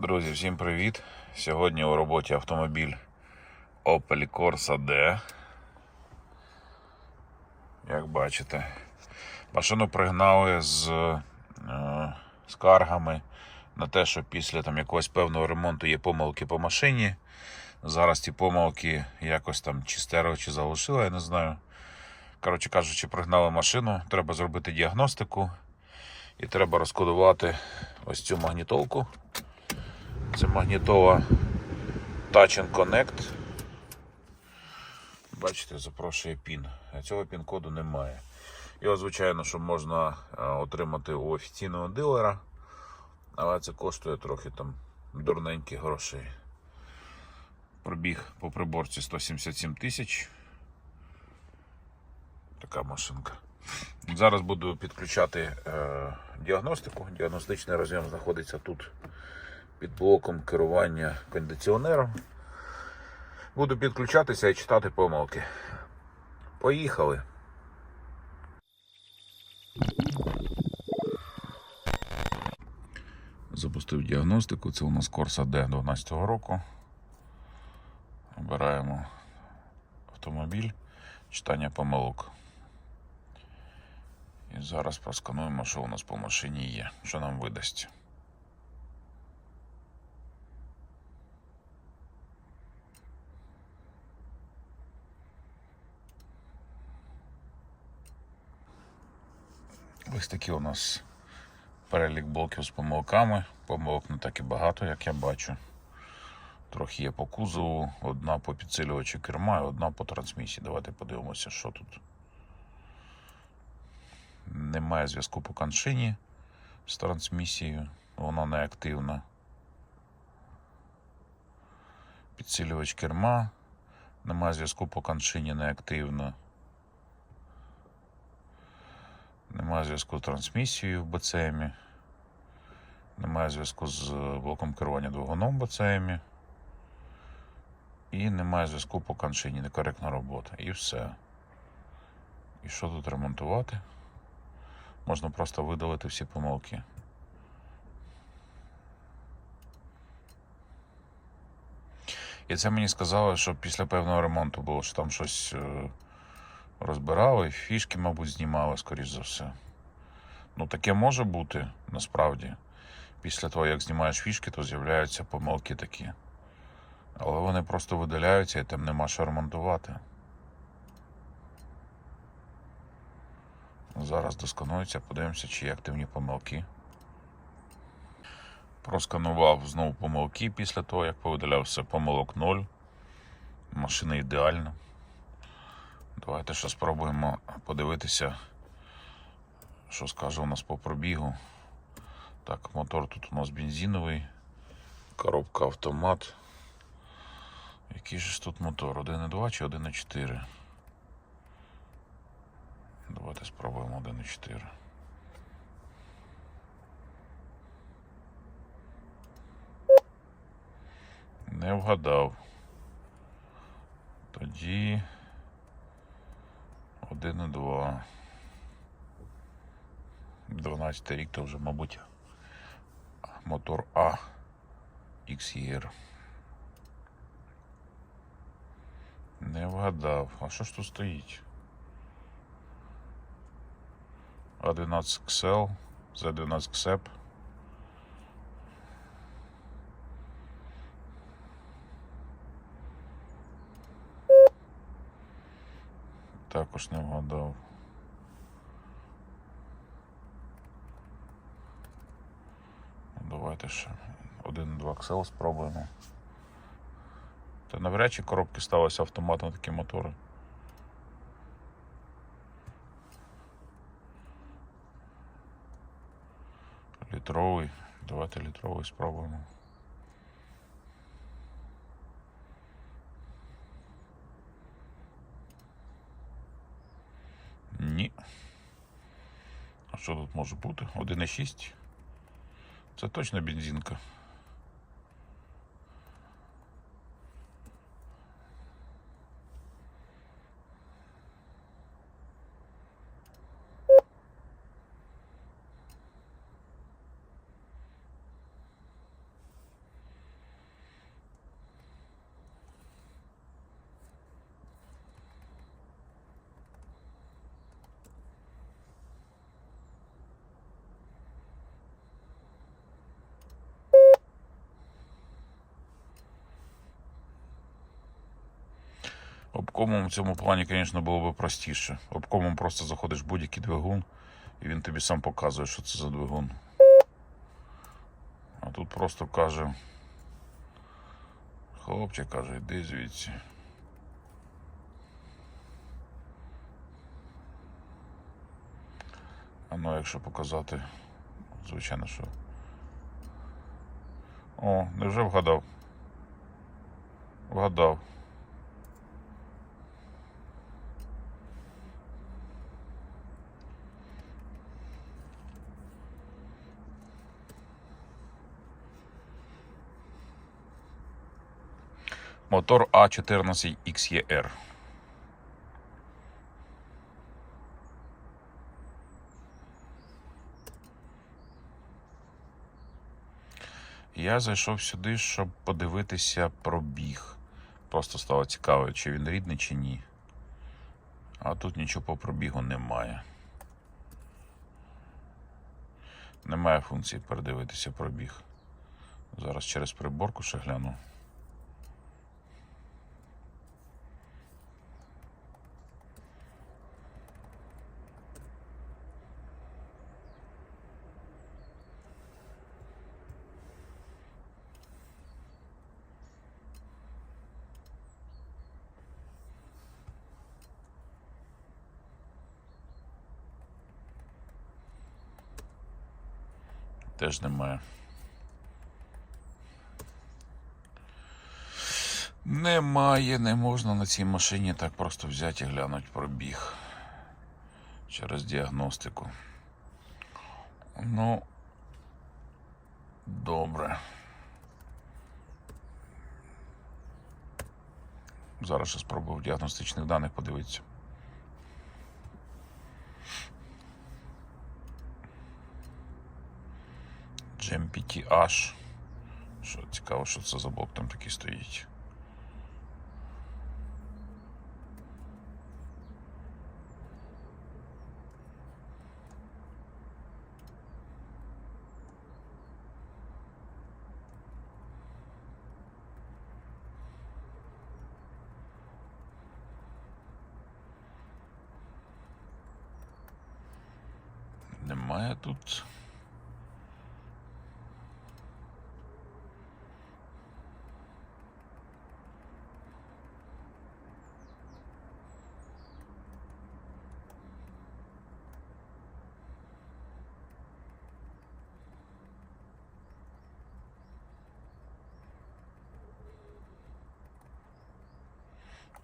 Друзі, всім привіт! Сьогодні у роботі автомобіль Opel Corsa D. Як бачите, машину пригнали з е, скаргами на те, що після там, якогось певного ремонту є помилки по машині. Зараз ті помилки якось там чи стерли, чи залишили, я не знаю. Коротше кажучи, пригнали машину, треба зробити діагностику і треба розкодувати ось цю магнітолку. Це магнітола Touch and Connect. Бачите, запрошує пін. Цього пін-коду немає. Його, звичайно, що можна е, отримати у офіційного дилера, але це коштує трохи там дурненьких грошей. Пробіг по приборці 177 тисяч. Така машинка. Зараз буду підключати е, діагностику. Діагностичний роз'єм знаходиться тут під блоком керування кондиціонером. Буду підключатися і читати помилки. Поїхали. Запустив діагностику. Це у нас Corsa D 12 року. Обираємо автомобіль, читання помилок. І зараз проскануємо, що у нас по машині є, що нам видасть. Ось такі у нас перелік блоків з помилками. Помилок не так і багато, як я бачу. Трохи є по кузову, одна по підсилювачу керма і одна по трансмісії. Давайте подивимося, що тут. Немає зв'язку по коншині з трансмісією, вона не активна. Підсилювач керма. Немає зв'язку по коншині не активна. Немає зв'язку з трансмісією в БЦМі. Немає зв'язку з блоком керування двигуном в БЦМі. І немає зв'язку по коншині, некоректна робота. І все. І що тут ремонтувати? Можна просто видалити всі помилки. І це мені сказали, що після певного ремонту було, що там щось е, розбирали, фішки, мабуть, знімали, скоріш за все. Ну, таке може бути насправді. Після того, як знімаєш фішки, то з'являються помилки такі. Але вони просто видаляються і там нема що ремонтувати. Зараз досканується, подивимося, чи є активні помилки. Просканував знову помилки після того, як повидаляв все помилок 0. Машина ідеальна. Давайте ще спробуємо подивитися, що скаже у нас по пробігу. Так, мотор тут у нас бензиновий, коробка автомат. Який же тут мотор? 1,2 чи 1,4? Давайте спробуємо 1,4. Не вгадав. Тоді 1,2. 12 рік то вже, мабуть, мотор А XR. Не вгадав. А що ж тут стоїть? А12 XL, Z12 XEP. Також не вгадав. Давайте ще 1-2 XL спробуємо. Та навряд чи коробки ставилися автоматом такі мотори. Літровий. Давайте літровий спробуємо. А що тут може бути? 1,6. Це точно бензинка. Обкомом в цьому плані, звісно, було б простіше. Обкомом просто заходиш в будь-який двигун, і він тобі сам показує, що це за двигун. А тут просто каже. Хлопче каже, йди звідси. А ну, якщо показати, звичайно, що. О, невже вгадав? Вгадав. Мотор А14XER. Я зайшов сюди, щоб подивитися пробіг. Просто стало цікаво, чи він рідний, чи ні. А тут нічого по пробігу немає. Немає функції передивитися пробіг. Зараз через приборку ще гляну. Теж немає. Немає, не можна на цій машині так просто взяти і глянути пробіг через діагностику. Ну, добре. Зараз ще спробую в діагностичних даних подивитися. GMPTH. Що цікаво, що це за блок там такий стоїть. Немає тут.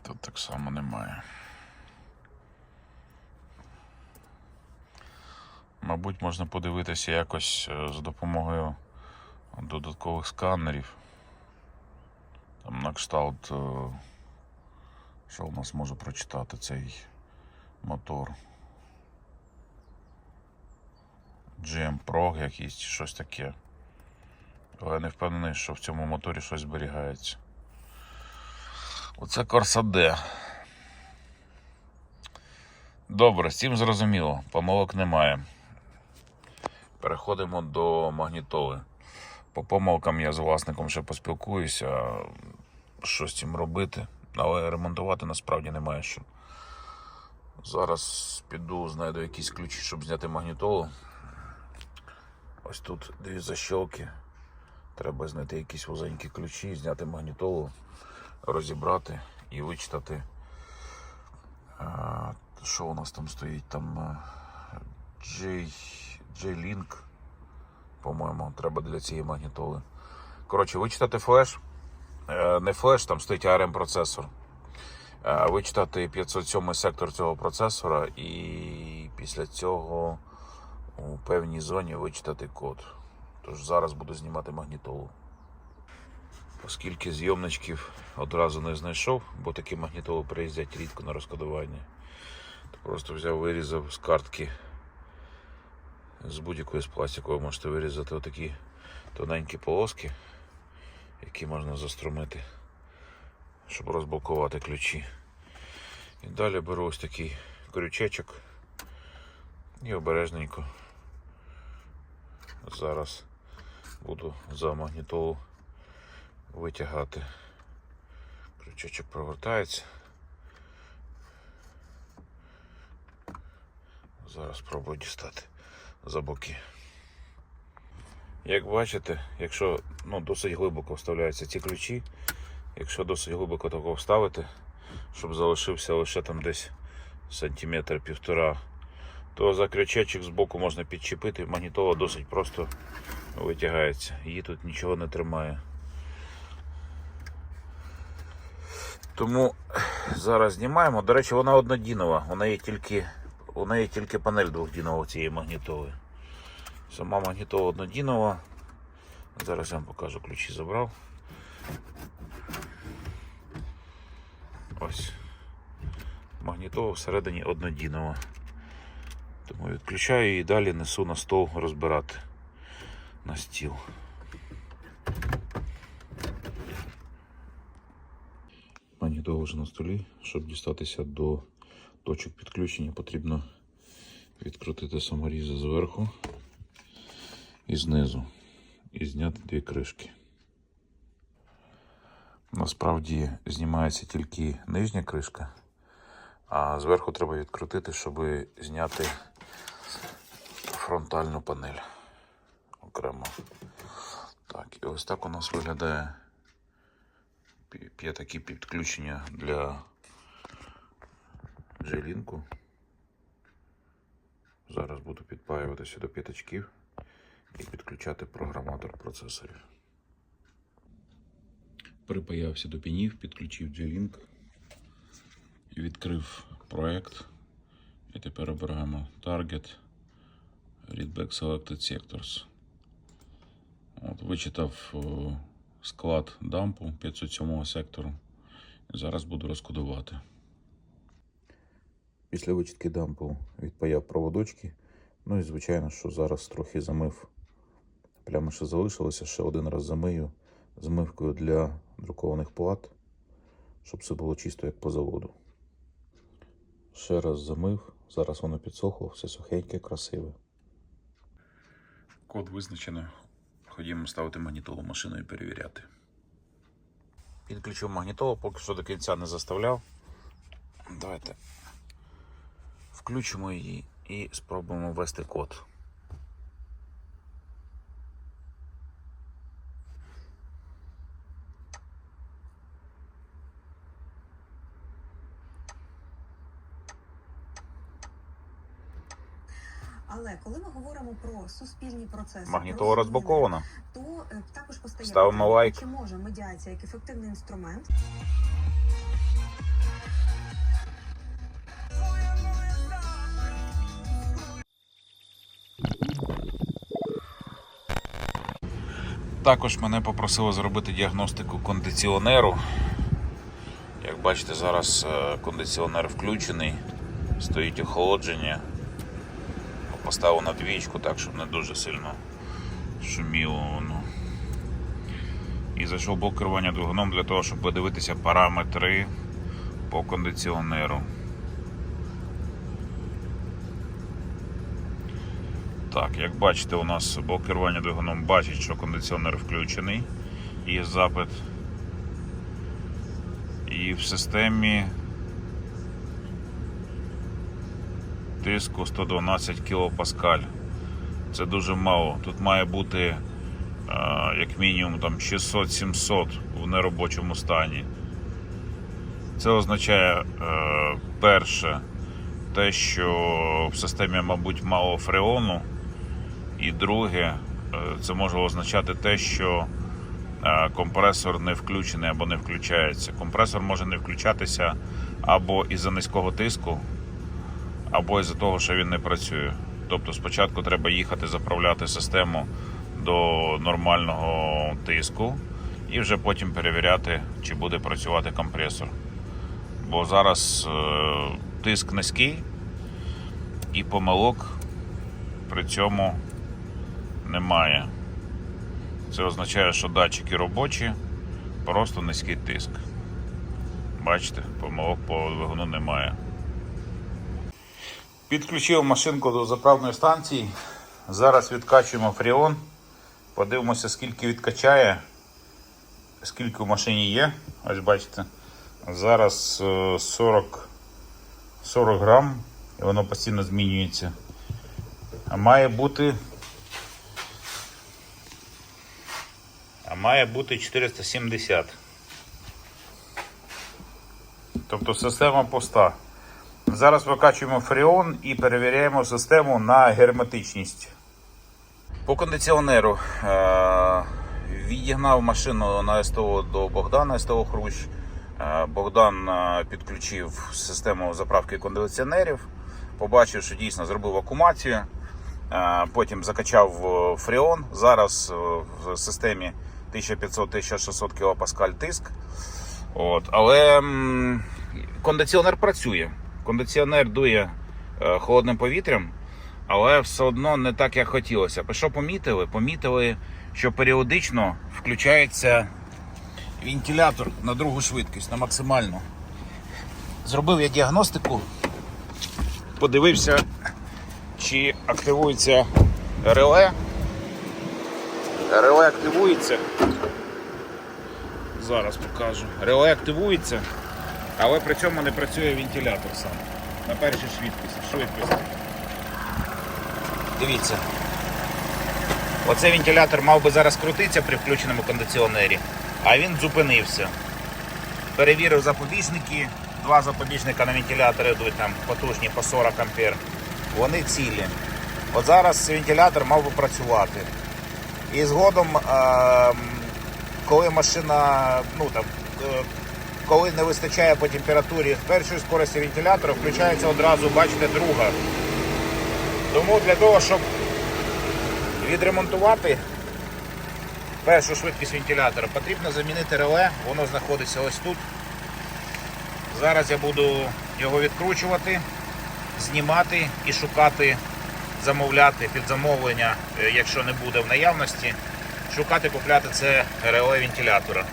Тут так само немає. Мабуть, можна подивитися якось е, за допомогою додаткових сканерів. Там на кшталт, е, що у нас може прочитати цей мотор. GM Pro якийсь щось таке. Але я не впевнений, що в цьому моторі щось зберігається. Оце D. Добре, з цим зрозуміло, помилок немає. Переходимо до магнітоли. По помилкам я з власником ще поспілкуюся, що з цим робити, але ремонтувати насправді немає що. Зараз піду, знайду якісь ключі, щоб зняти магнітолу. Ось тут дві защолки. Треба знайти якісь вузенькі ключі, зняти магнітолу, розібрати і вичитати. Що у нас там стоїть? Там J-Link, по-моєму, треба для цієї магнітоли. Коротше, вичитати флеш. Е, Не флеш, там стоїть ARM процесор. Е, Вичитати 507 сектор цього процесора і після цього у певній зоні вичитати код. Тож зараз буду знімати магнітолу. Оскільки зйомничків одразу не знайшов, бо такі магнітоли приїздять рідко на розкодування, то просто взяв, вирізав з картки з будь-якої з пластику ви можете вирізати отакі тоненькі полоски, які можна заструмити, щоб розблокувати ключі. І далі беру ось такий крючечок і обережненько зараз буду за магнітолу витягати. Крючочок провертається. Зараз спробую дістати за боки. Як бачите, якщо ну, досить глибоко вставляються ці ключі, якщо досить глибоко такого вставити, щоб залишився лише там десь сантиметр півтора, то за крючечок з боку можна підчепити, магнітола досить просто витягається, її тут нічого не тримає. Тому зараз знімаємо. До речі, вона однодінова. У неї тільки, у неї тільки панель двохдінова цієї магнітоли. Сама магнітола однодінова. Зараз я вам покажу, ключі забрав. Ось. Магнітола всередині однодінова. Тому відключаю і далі несу на стол розбирати на стіл. Магнітола вже на столі. Щоб дістатися до точок підключення, потрібно відкрутити саморізи зверху і знизу і зняти дві кришки. Насправді знімається тільки нижня кришка, а зверху треба відкрутити, щоб зняти фронтальну панель окремо. Так, і ось так у нас виглядає пі- п'ятакі підключення для джейлінку. Зараз буду підпаювати сюди п'ятачків і підключати програматор процесорів. Припаявся до пінів, підключив G-Link, відкрив проект. І тепер обираємо Target Readback Selected Sectors. От, вичитав склад дампу 507 сектору. Зараз буду розкодувати. Після вичитки дампу відпаяв проводочки. Ну і звичайно, що зараз трохи замив. Плями ще залишилося, ще один раз замию змивкою для друкованих плат, щоб все було чисто як по заводу. Ще раз замив, зараз воно підсохло, все сухеньке, красиве. Код визначено. Ходімо ставити магнітолу машину і перевіряти. Підключив магнітолу, поки що до кінця не заставляв. Давайте включимо її і спробуємо ввести код. Але коли ми про суспільні процеси, Магнітола розблокована. то е, також постає Ставимо лайк. чи може медіація як ефективний інструмент Також мене попросили зробити діагностику кондиціонеру. Як бачите, зараз е, кондиціонер включений, стоїть охолодження. Поставив на двічку, так щоб не дуже сильно шуміло воно. І зайшов блок керування двигуном для того, щоб подивитися параметри по кондиціонеру. Так, як бачите, у нас блок керування двигуном бачить, що кондиціонер включений. Є запит. І в системі тиску 112 кПа. Це дуже мало. Тут має бути е, як мінімум там 600-700 в неробочому стані. Це означає е, перше, те, що в системі, мабуть, мало фреону. І друге, е, це може означати те, що компресор не включений або не включається. Компресор може не включатися або із-за низького тиску, або із-за того, що він не працює. Тобто спочатку треба їхати заправляти систему до нормального тиску і вже потім перевіряти, чи буде працювати компресор. Бо зараз е, тиск низький і помилок при цьому немає. Це означає, що датчики робочі, просто низький тиск. Бачите, помилок по двигуну немає. Підключив машинку до заправної станції. Зараз відкачуємо фріон. Подивимося, скільки відкачає, скільки в машині є. Ось бачите. Зараз е, 40, 40 грам і воно постійно змінюється. А має бути. А має бути 470. Тобто система пуста. Зараз викачуємо фреон і перевіряємо систему на герметичність. По кондиціонеру е- відігнав машину на СТО до Богдана СТО Хрущ. Е, Богдан е, підключив систему заправки кондиціонерів, побачив, що дійсно зробив акумацію. Потім закачав фреон. Зараз в системі 1500-1600 кПа тиск. От. Але кондиціонер працює. Кондиціонер дує е, холодним повітрям, але все одно не так, як хотілося. Що помітили? Помітили, що періодично включається вентилятор на другу швидкість, на максимальну. Зробив я діагностику, подивився, чи активується реле. Реле активується. Зараз покажу. Реле активується, але при цьому не працює вентилятор сам. На першій швидкості. швидкості. Дивіться. Оцей вентилятор мав би зараз крутитися при включеному кондиціонері, а він зупинився. Перевірив запобіжники. Два запобіжника на вентилятор йдуть там потужні по 40 ампер. Вони цілі. От зараз вентилятор мав би працювати. І згодом, ем, коли машина, ну там, е, коли не вистачає по температурі першої скорості вентилятора, включається одразу, бачите, друга. Тому для того, щоб відремонтувати першу швидкість вентилятора, потрібно замінити реле, воно знаходиться ось тут. Зараз я буду його відкручувати, знімати і шукати, замовляти під замовлення, е, якщо не буде в наявності, шукати, купляти це реле вентилятора.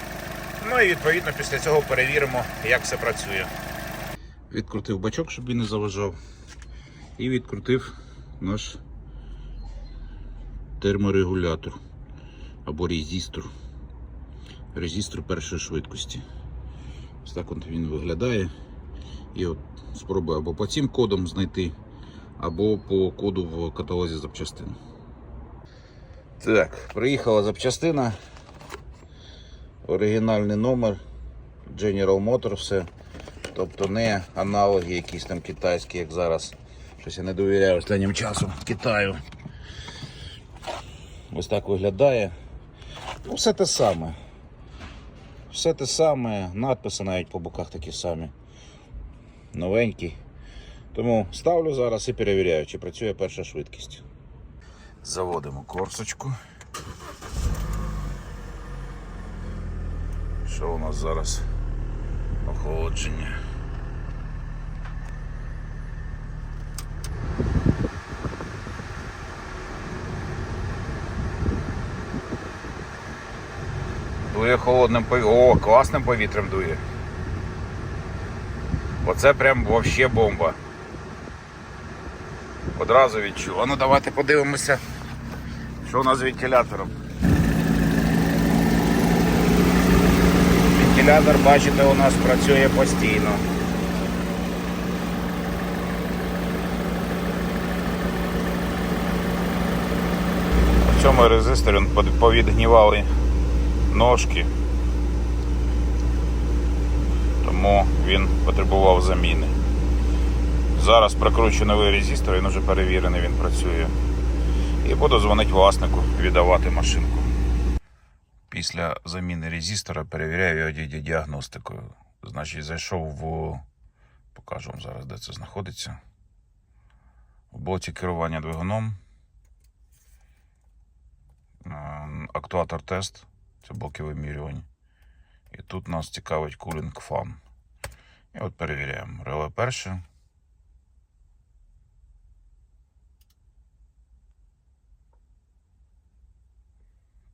Ну і відповідно після цього перевіримо, як все працює. Відкрутив бачок, щоб він не заважав. І відкрутив наш терморегулятор або резистор. Резистор першої швидкості. Ось так от він виглядає. І от спробую або по цим кодам знайти, або по коду в каталозі запчастин. Так, приїхала запчастина. Оригінальний номер General Motor все. Тобто не аналоги якісь там китайські, як зараз. Щось я не довіряю останнім часом Китаю. Ось так виглядає. Ну, все те саме. Все те саме, надписи навіть по боках такі самі. Новенький. Тому ставлю зараз і перевіряю, чи працює перша швидкість. Заводимо корсочку. Що у нас зараз? Охолодження. Дує холодним повітрям. О, класним повітрям дує. Оце прям вообще бомба. Одразу відчув. А ну давайте подивимося, що у нас з вентилятором. Вентилятор, бачите, у нас працює постійно. В цьому резисторі повідгнівали ножки. Тому він потребував заміни. Зараз прикручу новий резистор, він вже перевірений, він працює. І буду дзвонити власнику, віддавати машинку. Після заміни резистора перевіряю його ді- діагностикою. Значить, зайшов в. Покажу вам зараз, де це знаходиться. В блоці керування двигуном. Ем, Актуатор тест. Це блоки вимірювань. І тут нас цікавить кулінг фан. І от перевіряємо. Реле перше.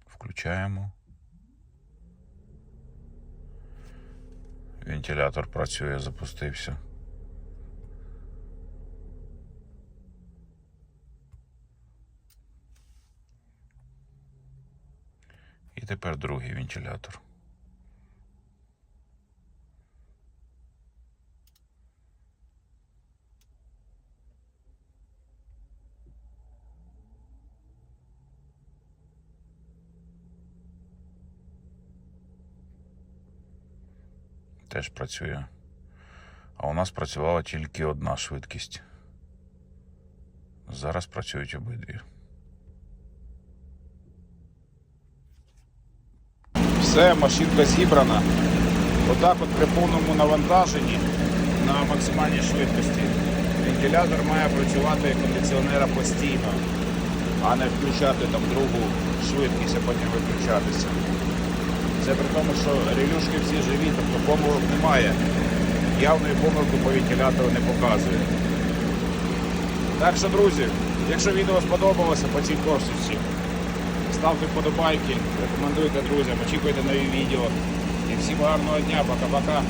Включаємо. Вентилятор працює, запустився. І тепер другий вентилятор. Теж працює. А у нас працювала тільки одна швидкість. Зараз працюють обидві. Все, машинка зібрана. Отак от при повному навантаженні на максимальній швидкості. Вентилятор має працювати кондиціонера постійно, а не включати там другу швидкість, а потім виключатися. Це при тому, що релюшки всі живі, тобто помилок немає. Явної помилки по вентилятору не показує. Так що, друзі, якщо відео сподобалося по цій кошці, ставте вподобайки, рекомендуйте друзям, очікуйте нові відео. І всім гарного дня, пока-пока.